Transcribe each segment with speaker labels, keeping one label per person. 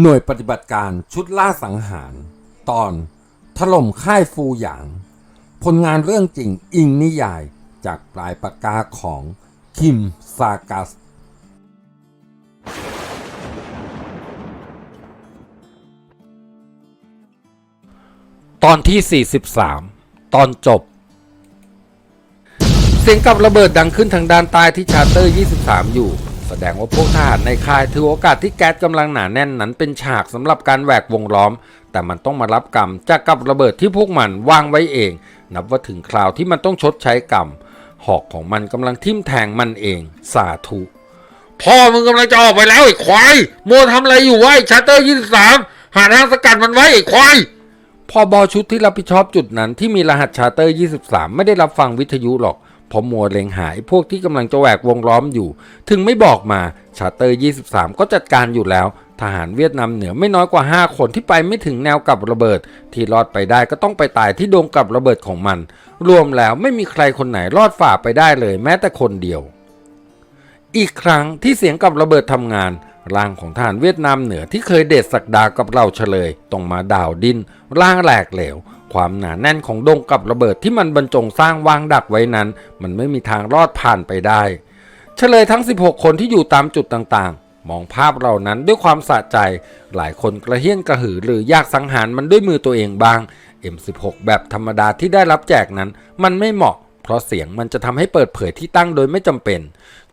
Speaker 1: หน่วยปฏิบัติการชุดล่าสังหาร ตอน ถล่มค่ายฟูหยาง ผลงานเรื่องจริงอิงนิยายจากปลายปากกาของคิมซากัส ตอนที่ 43 ตอนจบ เสียงกับระเบิดดังขึ้นทางด้านใต้ที่ชาร์เตอร์ 23 อยู่ แสดงว่าพวกทหารในค่ายถือโอกาสที่แก๊สกำลังหนาแน่นนั้นเป็นฉากสำหรับการแหวกวงล้อม แต่มันต้องมารับกรรมจากกับระเบิดที่พวกมันวางไว้เอง นับว่าถึงคราวที่มันต้องชดใช้กรรม หอกของมันกำลังทิ่มแทงมันเอง สาธุ
Speaker 2: พ่อมึงกำลังจะออกไปแล้วไอ้ควายโมทำอะไรอยู่วะไอ้ชัตเตอร์ยี่สามหาทางสกัดมันไว้ไอ้ควาย
Speaker 1: พอบอชุดที่รับผิดชอบจุดนั้นที่มีรหัสชาร์เตอร์ 23 ไม่ได้รับฟังวิทยุหรอก เพราะมัวเล็งหาไอ้พวกที่กำลังจะแหวกวงล้อมอยู่ ถึงไม่บอกมาชาเตอร์ 23 ก็จัดการอยู่แล้ว ทหารเวียดนามเหนือไม่น้อยกว่า 5 คนที่ไปไม่ถึงแนวกับระเบิด ที่รอดไปได้ก็ต้องไปตายที่โดงกับระเบิดของมัน รวมแล้วไม่มีใครคนไหนรอดฝ่าไปได้เลยแม้แต่คนเดียว อีกครั้งที่เสียงกับระเบิดทำงาน ร่างของทหารเวียดนามเหนือที่เคยเด็ดสักดากับเราเฉลยต้องมาดาวดิน ร่างแหลกเหลว ความหนาแน่นของดงกับระเบิดที่มันบรรจงสร้างวางดักไว้นั้น มันไม่มีทางรอดผ่านไปได้ เฉลยทั้ง 16 คนที่อยู่ตามจุดต่างๆ มองภาพเหล่านั้นด้วยความสะใจ หลายคนกระเฮี้ยนกระหือหรืออยากสังหารมันด้วยมือตัวเองบ้าง M16 แบบธรรมดาที่ได้รับแจกนั้น มันไม่เหมาะ เพราะเสียงมันจะทำให้เปิดเผยที่ตั้งโดยไม่จำเป็น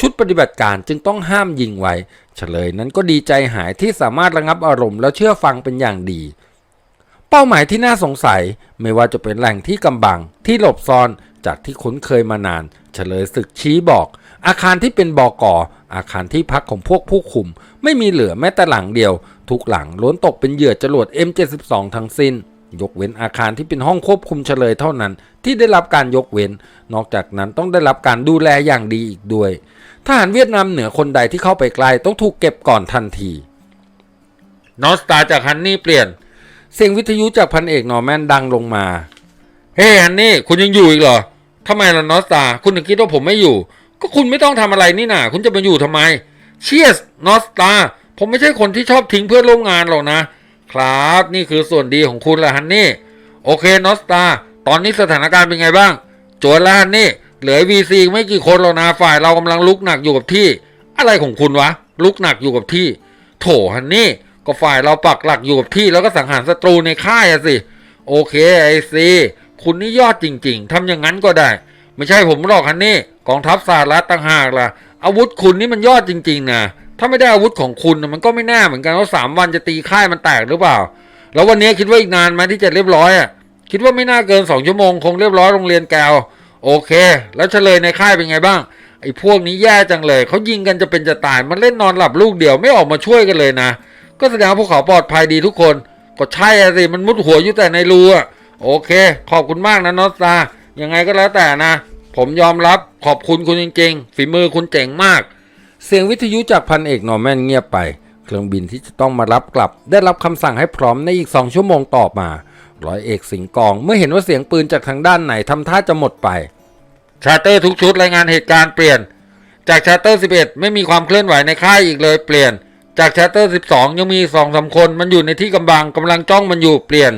Speaker 1: ชุดปฏิบัติการจึงต้องห้ามยิงไว้ เฉลยนั้นก็ดีใจหายที่สามารถระงับอารมณ์แล้วเชื่อฟังเป็นอย่างดี เป้าหมายที่น่าสงสัยไม่ว่าจะเป็นแหล่งที่กำบัง ที่หลบซ่อนจากที่คุ้นเคยมานาน เฉลยศึกชี้บอก อาคารที่เป็นบอกออาคารที่พักของพวกผู้คุม ไม่มีเหลือแม้แต่หลังเดียว ทุกหลังล้วนตกเป็นเหยื่อจรวด M72 ทั้งสิ้น ยกเว้นอาคารที่เป็นห้องควบคุมเฉลยเท่านั้น ที่ได้รับการยกเว้น นอกจากนั้นต้องได้รับการดูแลอย่างดีอีกด้วย ทหารเวียดนามเหนือคนใดที่เข้าไปใกล้ต้องถูกเก็บก่อนทันที
Speaker 2: นอสตาจากฮันนี่เปลี่ยน
Speaker 1: เสียงวิทยุจากพันเอกนอร์แมนดังลงมา
Speaker 2: เฮ้ยฮันนี่คุณยังอยู่อีกเหรอทำไมล่ะนอสตา คุณถึงคิดว่าผมไม่อยู่ ก็คุณไม่ต้องทำอะไรนี่นาคุณจะมาอยู่ทำไมเชียสนอสตาผมไม่ใช่คนที่ชอบทิ้งเพื่อนร่วมงานหรอกนะ ครับ นี่คือส่วนดีของคุณแหละฮันนี่ โอเคนอสตา ตอนนี้สถานการณ์เป็นไงบ้าง โจรแล้วฮันนี่ เหลือวีซีไม่กี่คนหรอกนะฝ่ายเรากำลังลุกหนักอยู่กับที่ อะไรของคุณวะ ลุกหนักอยู่กับที่ โถฮันนี่ ก็ฝ่ายเราปักหลักอยู่กับที่ แล้วก็สังหารศัตรูในค่ายอะสิ โอเคไอซีคุณนี่ยอดจริง ๆทำอย่างนั้นก็ได้ ไม่ใช่ผมหรอกฮันนี่ กองทัพสหรัฐต่างหากล่ะ อาวุธคุณนี่มันยอดจริง ๆนะ ถ้าไม่ได้อาวุธของคุณมันก็ไม่แน่เหมือนกันว่าสามวันจะตีค่ายมันแตกหรือเปล่า แล้ววันนี้คิดว่าอีกนานไหมที่จะเรียบร้อยอะคิดว่าไม่น่าเกินสองชั่วโมงคงเรียบร้อยโรงเรียนแกวโอเค แล้วเฉลยในค่ายเป็นไงบ้างไอ้พวกนี้แย่จังเลยเขายิงกันจะเป็นจะตาย มันเล่นนอนหลับลูกเดียวไม่ออกมาช่วยกันเลยนะ ก็แสดงว่าพวกเขาปลอดภัยดีทุกคน ก็ใช่สิมันมุดหัวอยู่แต่ในรูอะโอเค ขอบคุณมากนะนอสตายังไงก็แล้วแต่นะ ผมยอมรับขอบคุณคุณจริง ๆ ฝีมือคุณเจ๋งมาก
Speaker 1: เสียงวิทยุจากพันเอกนอร์แมนเงียบไป เครื่องบินที่จะต้องมารับกลับ ได้รับคำสั่งให้พร้อมในอีกสองชั่วโมงต่อมา ร้อยเอกสิงกอง เมื่อเห็นว่าเสียงปืนจากทางด้านไหนทำท่าจะหมดไป
Speaker 2: ชาร์เตอร์ทุกชุดรายงานเหตุการณ์เปลี่ยน จากชาร์เตอร์ 11 ไม่มีความเคลื่อนไหวในค่ายอีกเลยเปลี่ยน จากชาร์เตอร์ 12 ยังมี2องสาคนมันอยู่ในที่กำบังกำลังจ้องมันอยู่เปลี่ยน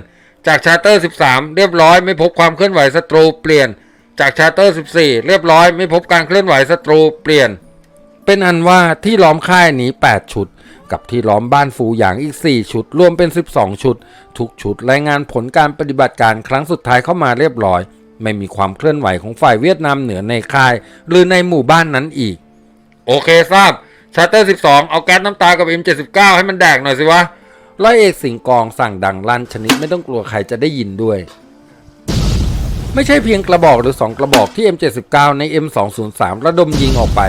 Speaker 2: จากชาร์เตอร์ 13 เรียบร้อยไม่พบความเคลื่อนไหวศัตรูเปลี่ยน จากชาร์เตอร์ 14 เรียบร้อยไม่พบการเคลื่อนไหวศัตรูเปลี่ยน
Speaker 1: เป็นอันว่าที่ล้อมค่ายนี้ 8 ชุด กับที่ล้อมบ้านฟูหยางอีก 4 ชุด รวมเป็น 12 ชุด ทุกชุดรายงานผลการปฏิบัติการครั้งสุดท้ายเข้ามาเรียบร้อย ไม่มีความเคลื่อนไหวของฝ่ายเวียดนามเหนือในค่าย หรือในหมู่บ้านนั้นอีก
Speaker 2: โอเคทราบชาร์เตอร์12 เอาแก๊สน้ำตากับ M79 ให้มันแดกหน่อยสิวะ
Speaker 1: ร้อยเอกสิงกองสั่งดังลั่นชนิดไม่ต้องกลัวใครจะได้ยินด้วยไม่ใช่เพียงกระบอกหรือ 2 กระบอกที่ M79 ใน M203 ระดมยิงออกไป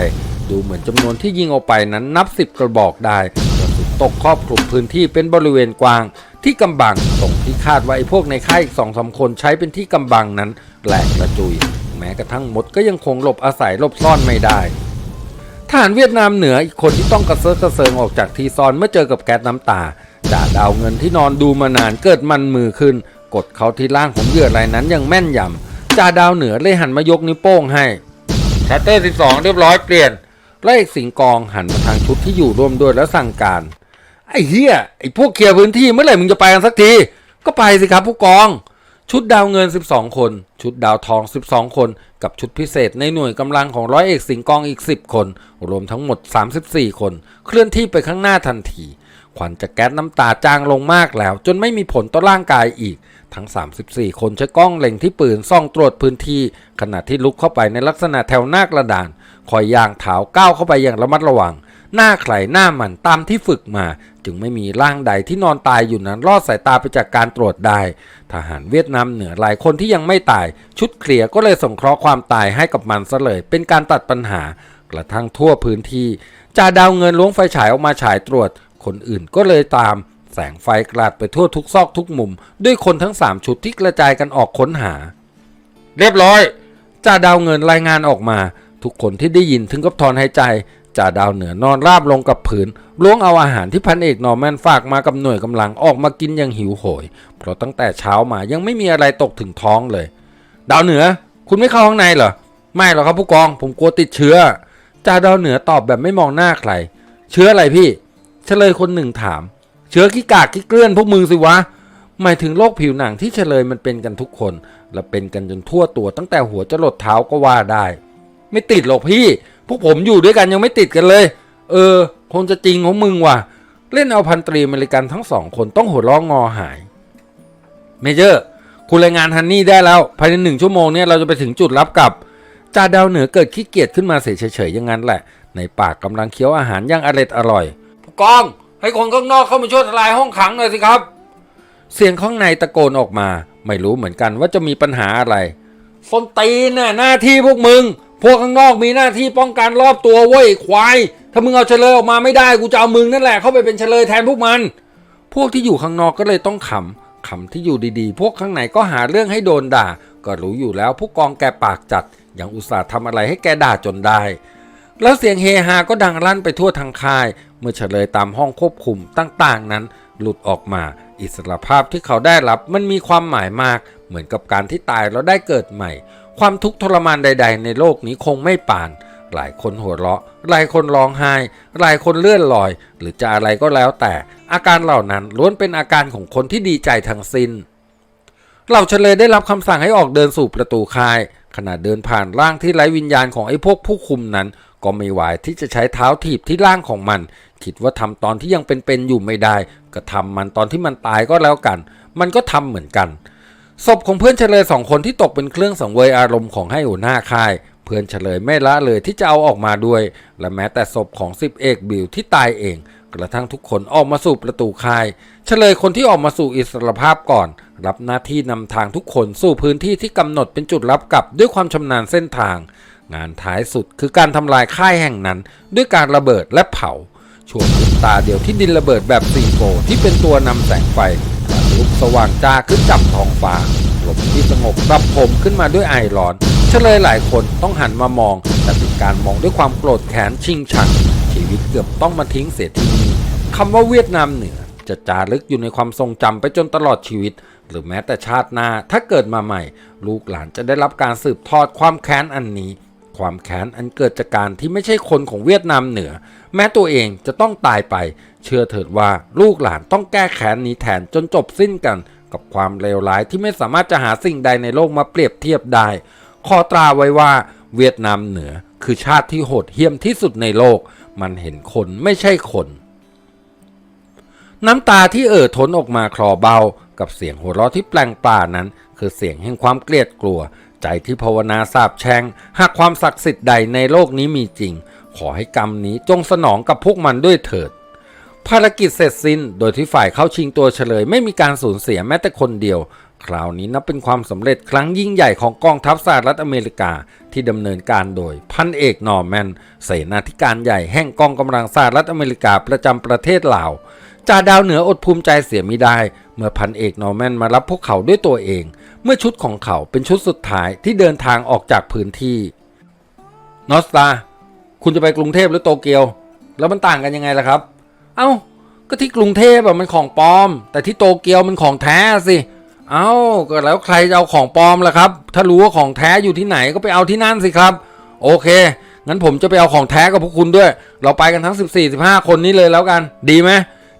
Speaker 1: ดูเหมือนจำนวนที่ยิงออกไปนั้นนับ 10 กระบอกได้กระสุนตกครอบคลุมพื้นที่เป็นบริเวณกว้าง ที่กำบังตรงที่คาดว่าไอ้พวกในค่ายอีกสองสาคนใช้เป็นที่กำบังนั้นแหลกกระจุย แม้กระทั่งมดก็ยังคงหลบอาศัยหลบซ่อนไม่ได้ทหารเวียดนามเหนืออีกคนที่ต้องกระเซิร์กระเซิงออกจากทีซอนเมื่อเจอกับแก๊สน้ำตาจ่าดาวเงินที่นอนดูมานานเกิดมันมือขึ้น กดเขาที่ล่างของเหยื่อรายนั้นอย่างแม่นยำจ่าดาวเหนือเลยหันมายกนิ้วโป้งให้
Speaker 2: ชาร์เตอร์ 12 เรียบร้อยเปลี่ยน
Speaker 1: และเอกสิงกองหันมาทางชุดที่อยู่ร่วมด้วยแล้วสั่งการ ไอ้เฮียไอ้พวกเคลียร์พื้นที่เมื่อไหร่มึงจะไปกันสักที ก็ไปสิครับผู้กอง ชุดดาวเงิน 12 คน ชุดดาวทอง 12 คน กับชุดพิเศษในหน่วยกำลังของร้อยเอกสิงกองอีก 10 คน รวมทั้งหมด 34 คน เคลื่อนที่ไปข้างหน้าทันทีควันจากแก๊สน้ำตาจางลงมากแล้ว จนไม่มีผลต่อร่างกายอีก ทั้ง 34 คนใช้กล้องเล็งที่ปืนส่องตรวจพื้นที่ ขณะที่ลุกเข้าไปในลักษณะแถวหน้ากระดาน คอยย่างเท้าก้าวเข้าไปอย่างระมัดระวัง หน้าใครหน้ามันตามที่ฝึกมา จึงไม่มีร่างใดที่นอนตายอยู่นั้นรอดสายตาไปจากการตรวจได้ ทหารเวียดนามเหนือหลายคนที่ยังไม่ตาย ชุดเคลียร์ก็เลยส่งเคราะห์ความตายให้กับมันซะเลย เป็นการตัดปัญหากระทั่งทั่วพื้นที่จ่าดาวเงินล้วงไฟฉายออกมาฉายตรวจ คนอื่นก็เลยตาม แสงไฟกลาดไปทั่วทุกซอกทุกมุม ด้วยคนทั้งสามชุดที่กระจายกันออกค้นหา
Speaker 2: เรียบร้อย
Speaker 1: จ่าดาวเงินรายงานออกมา ทุกคนที่ได้ยินถึงกับถอนหายใจจ่าดาวเหนือนอนราบลงกับผืนล้วงเอาอาหารที่พันเอกนอร์แมนฝากมากับหน่วยกำลังออกมากินอย่างหิวโหย เพราะตั้งแต่เช้ามายังไม่มีอะไรตกถึงท้องเลย ดาวเหนือ คุณไม่เข้าข้างในเหรอไม่หรอกครับผู้กอง ผมกลัวติดเชื้อจ่าดาวเหนือตอบแบบไม่มองหน้าใคร เชื้ออะไรพี่เฉลยคนหนึ่งถาม เชื้อขี้กากขี้เกลื่อนพวกมึงสิวะหมายถึงโรคผิวหนังที่เฉลยมันเป็นกันทุกคน และเป็นกันจนทั่วตัวตั้งแต่หัวจรดเท้าก็ว่าได้ ไม่ติดหรอกพี่ พวกผมอยู่ด้วยกันยังไม่ติดกันเลย เออ คงจะจริงของมึงว่ะ เล่นเอาพันตรีอเมริกันทั้งสองคนต้องหัวเร้องงอหาย เมเจอร์ คุณรายงานฮันนี่ได้แล้ว ภายในหนึ่งชั่วโมงเนี่ยเราจะไปถึงจุดรับกลับจ่าดาวเหนือเกิดขี้เกียจขึ้นมาเสียเฉยๆอย่างนั้นแหละ ในปากกำลังเคี้ยวอาหารอย่างอร่อยอร่อยผู้กอง ให้คนข้างนอกเข้ามาช่วยทลายห้องขังหน่อยสิครับ เสียงข้างในตะโกนออกมา ไม่รู้เหมือนกันว่าจะมีปัญหาอะไรส้นตีนน่ะหน้าที่พวกมึง พวกข้างนอกมีหน้าที่ป้องกันรอบตัวเว้ยควาย ถ้ามึงเอาเฉลยออกมาไม่ได้กูจะเอามึงนั่นแหละเข้าไปเป็นเฉลยแทนพวกมัน พวกที่อยู่ข้างนอกก็เลยต้องขำขำที่อยู่ดีๆ พวกข้างในก็หาเรื่องให้โดนด่า ก็รู้อยู่แล้วผู้กองแกปากจัดยังอุตส่าห์ทำอะไรให้แกด่าจนได้ แล้วเสียงเฮฮาก็ดังลั่นไปทั่วทางค่าย เมื่อเฉลยตามห้องควบคุมต่างๆ นั้น หลุดออกมา อิสรภาพที่เขาได้รับมันมีความหมายมาก เหมือนกับการที่ตายแล้วได้เกิดใหม่ ความทุกข์ทรมานใด ๆ ในโลกนี้คงไม่ปาน หลายคนหัวเราะ หลายคนร้องไห้ หลายคนเลื่อนลอย หรือจะอะไรก็แล้วแต่ อาการเหล่านั้นล้วนเป็นอาการของคนที่ดีใจทั้งสิ้นเหล่าเฉลยได้รับคำสั่งให้ออกเดินสู่ประตูค่าย ขณะเดินผ่านร่างที่ไร้วิญญาณของไอ้พวกผู้คุมนั้น ก็ไม่ไหวที่จะใช้เท้าถีบที่ร่างของมัน คิดว่าทำตอนที่ยังเป็นๆอยู่ไม่ได้ ก็ทำมันตอนที่มันตายก็แล้วกัน มันก็ทำเหมือนกัน ศพของเพื่อนเฉลยสองคนที่ตกเป็นเครื่องสังเวยอารมณ์ของให้หัวหน้าค่าย เพื่อนเฉลยไม่ละเลยที่จะเอาออกมาด้วย และแม้แต่ศพของสิบเอกบิวที่ตายเอง กระทั่งทุกคนออกมาสู่ประตูค่าย เฉลยคนที่ออกมาสู่อิสรภาพก่อน รับหน้าที่นำทางทุกคนสู่พื้นที่ที่กำหนดเป็นจุดรับกลับด้วยความชำนาญเส้นทาง งานท้ายสุดคือการทำลายค่ายแห่งนั้น ด้วยการระเบิดและเผาช่วงตาเดียวที่ดินระเบิดแบบซีโฟที่เป็นตัวนำแสงไฟ ลุกสว่างจ้าขึ้นจับท้องฟ้าลมที่สงบรับผมขึ้นมาด้วยไอร้อน เฉลยหลายคนต้องหันมามอง แต่เป็นการมองด้วยความโกรธแค้นชิงชัง ชีวิตเกือบต้องมาทิ้งเสียที่นี่คำว่าเวียดนามเหนือจะจารึกอยู่ในความทรงจำไปจนตลอดชีวิต หรือแม้แต่ชาติหน้าถ้าเกิดมาใหม่ ลูกหลานจะได้รับการสืบทอดความแค้นอันนี้ ความแค้นอันเกิดจากการที่ไม่ใช่คนของเวียดนามเหนือ แม้ตัวเองจะต้องตายไป เชื่อเถิดว่าลูกหลานต้องแก้แค้นนี้แทนจนจบสิ้นกันกับความเลวร้ายที่ไม่สามารถจะหาสิ่งใดในโลกมาเปรียบเทียบได้ ขอตราไว้ว่าเวียดนามเหนือคือชาติที่โหดเหี้ยมที่สุดในโลก มันเห็นคนไม่ใช่คน น้ำตาที่เอ่อท้นออกมาคลอเบา กับเสียงหัวเราะที่แปลงปลานั้น คือเสียงแห่งความเกลียดกลัว ใจที่ภาวนาสาบแช่งหากความศักดิ์สิทธิ์ใดในโลกนี้มีจริง ขอให้กรรมนี้จงสนองกับพวกมันด้วยเถิด ภารกิจเสร็จสิ้น โดยที่ฝ่ายเข้าชิงตัวเฉลย ไม่มีการสูญเสียแม้แต่คนเดียว คราวนี้นับเป็นความสำเร็จครั้งยิ่งใหญ่ของกองทัพสหรัฐอเมริกาที่ดำเนินการโดยพันเอกนอร์แมนเสนาธิการใหญ่แห่งกองกำลังสหรัฐอเมริกาประจำประเทศลาว จ่าดาวเหนืออดภูมิใจเสียไมิได้ เมื่อพันเอกนอร์แมนมารับพวกเขาด้วยตัวเอง เมื่อชุดของเขาเป็นชุดสุดท้ายที่เดินทางออกจากพื้นที่นอสตาคุณจะไปกรุงเทพหรือโตเกียว แล้วมันต่างกันยังไงล่ะครับ เอ้าก็ที่กรุงเทพอะมันของปลอม แต่ที่โตเกียวมันของแท้สิ เอ้าก็แล้วใครจะเอาของปลอมล่ะครับ ถ้ารู้ว่าของแท้อยู่ที่ไหนก็ไปเอาที่นั่นสิครับ โอเค งั้นผมจะไปเอาของแท้กับพวกคุณด้วย เราไปกันทั้ง 14 15 คนนี้เลยแล้วกัน ดีไหม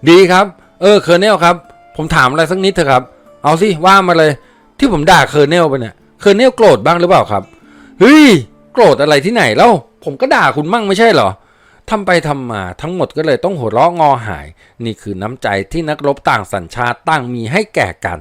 Speaker 1: ดีครับ เออเคอร์เนลครับ ผมถามอะไรสักนิดเถอะครับ เอาสิว่ามาเลย ที่ผมด่าเคอร์เนลไปเนี่ยเคอร์เนลโกรธบ้างหรือเปล่าครับเฮ้ยโกรธอะไรที่ไหนเล่าผมก็ด่าคุณมั่งไม่ใช่เหรอทำไปทำมาทั้งหมดก็เลยต้องหัวเราะงอหาย นี่คือน้ำใจที่นักรบต่างสัญชาติต่างมีให้แก่กัน